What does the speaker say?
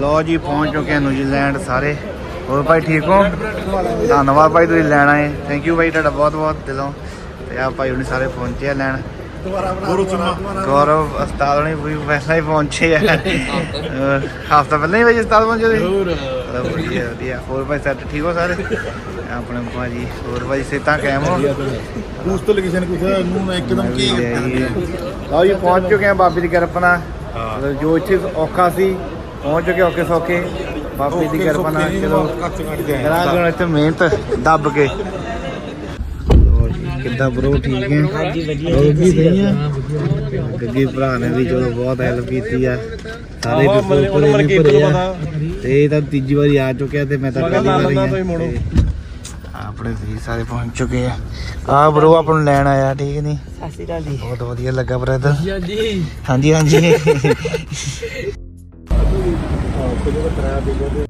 ਲੋ ਜੀ ਪਹੁੰਚ ਚੁੱਕੇ ਹਾਂ ਨਿਊਜ਼ੀਲੈਂਡ ਸਾਰੇ। ਹੋਰ ਭਾਈ ਠੀਕ ਹੋ? ਧੰਨਵਾਦ ਭਾਈ ਤੁਸੀਂ ਲੈਣ ਆਏ। ਥੈਂਕ ਯੂ ਭਾਈ ਤੁਹਾਡਾ ਬਹੁਤ ਬਹੁਤ ਦਿਲੋਂ। ਤੇ ਆ ਭਾਈ ਹੁਣੀ ਸਾਰੇ ਪਹੁੰਚੇ ਆ ਲੈਣ। ਗੌਰਵ ਉਸਤਾਦ ਹੁਣੀ ਵੀ ਪਹਿਲਾਂ ਹੀ ਪਹੁੰਚੇ ਆ। ਹਫਤਾ ਪਹਿਲਾਂ ਹੀ ਭਾਈ ਉਸਤਾਦ ਪਹੁੰਚੇ ਸੀ ਚਲੋ ਵਧੀਆ ਵਧੀਆ। ਹੋਰ ਭਾਈ ਸੈਟ ਠੀਕ ਹੋ ਸਾਰੇ? ਆਪਣੇ ਭਾਜੀ ਹੋਰ ਭਾਈ ਸਿਹਤਾਂ ਕਾਇਮ ਹੋ? ਉਸ ਤੋਂ ਲਗੀ ਸਨ ਕੁਛ ਨੂੰ ਇੱਕਦਮ ਕੀ ਲਓ ਜੀ ਪਹੁੰਚ ਚੁੱਕੇ ਆ ਬਾਬੇ ਦੀ ਕਿਰਪਾ ਨਾਲ। ਮਤਲਬ ਜੋ ਇੱਥੇ ਔਖਾ ਸੀ ਪਹੁੰਚ ਚੁੱਕੇ ਔਖੇ ਸੌਖੇ। ਬਾਬੇ ਦੀ ਕਿਰਪਾ ਨਾਲ ਚਲੋ। ਕਰਾਂਗੇ ਇੱਥੇ ਮਿਹਨਤ ਦੱਬ ਕੇ। ਕਿੱਦਾਂ ਬਰੋ ਠੀਕ ਹੈ? ਹਾਂਜੀ ਵਧੀਆ ਵੀ ਸਹੀ ਆ? ਗੱਗੀ ਭਰਾ ਨੇ ਵੀ ਚਲੋ ਬਹੁਤ ਹੈਲਪ ਕੀਤੀ ਆ। ਸਾਰੇ ਵੀ ਪੂਰੇ ਨਹੀਂ ਭਰੇ ਆ। ਤੇ ਇਹ ਤਾਂ ਤੀਜੀ ਵਾਰੀ ਆ ਚੁੱਕਿਆ ਤੇ ਮੈਂ ਤਾਂ ਪਹਿਲੀ ਵਾਰੀ ਆ। ਤੇ ਆਪਣੇ ਵੀ ਸਾਰੇ ਪਹੁੰਚ ਚੁੱਕੇ ਆ। ਆ ਬਰੋ ਆਪ ਨੂੰ ਲੈਣ ਆਇਆ ਠੀਕ ਨਹੀਂ? ਸਤਿ ਸ਼੍ਰੀ ਅਕਾਲ ਜੀ। ਬਹੁਤ ਵਧੀਆ ਲੱਗਾ ਬ੍ਰਦਰ ਹਾਂਜੀ। ਹਾਂਜੀ ਹਾਂਜੀ।